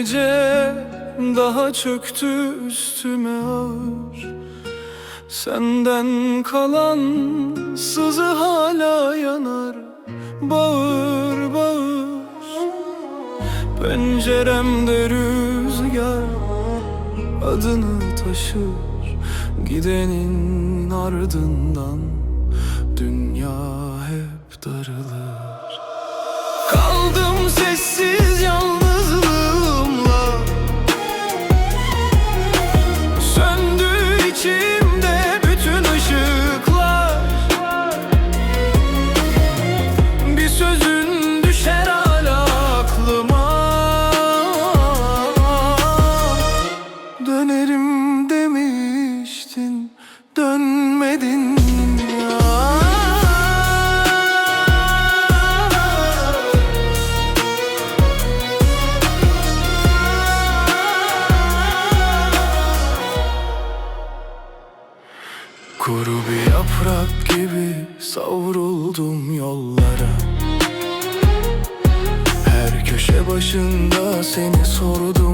Gece daha çöktü üstüme ağır. Senden kalan sızı hala yanar Bağır bağır. Penceremde rüzgar adını taşır Gidenin ardından dünya hep darılır. Kaldım sessiz Dönmedin ya. Kuru bir yaprak gibi savruldum yollara. Her köşe başında seni sordum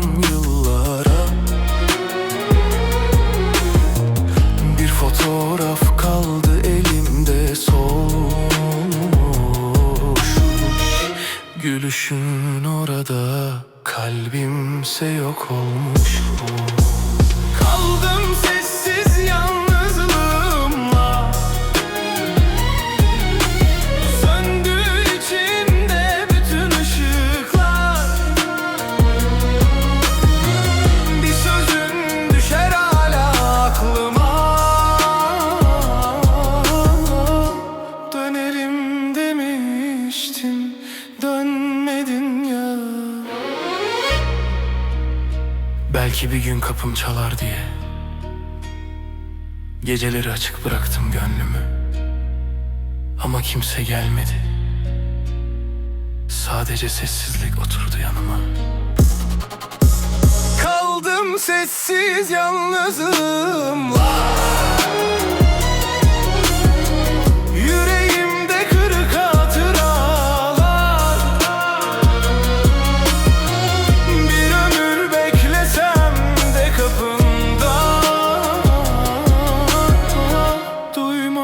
Gülüşün orada kalbimse yok olmuş. Kaldım sessiz yalnızlığımla. Söndü içimde bütün ışıklar. Bir sözün düşer hala aklıma. Dönerim demiştin Belki bir gün kapım çalar diye. Geceleri açık bıraktım gönlümü. Ama kimse gelmedi. Sadece sessizlik oturdu yanıma. Kaldım sessiz yalnızlığımla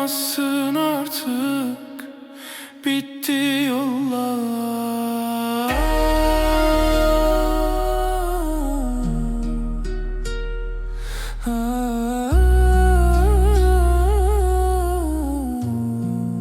Duymazsın artık Bitti yollar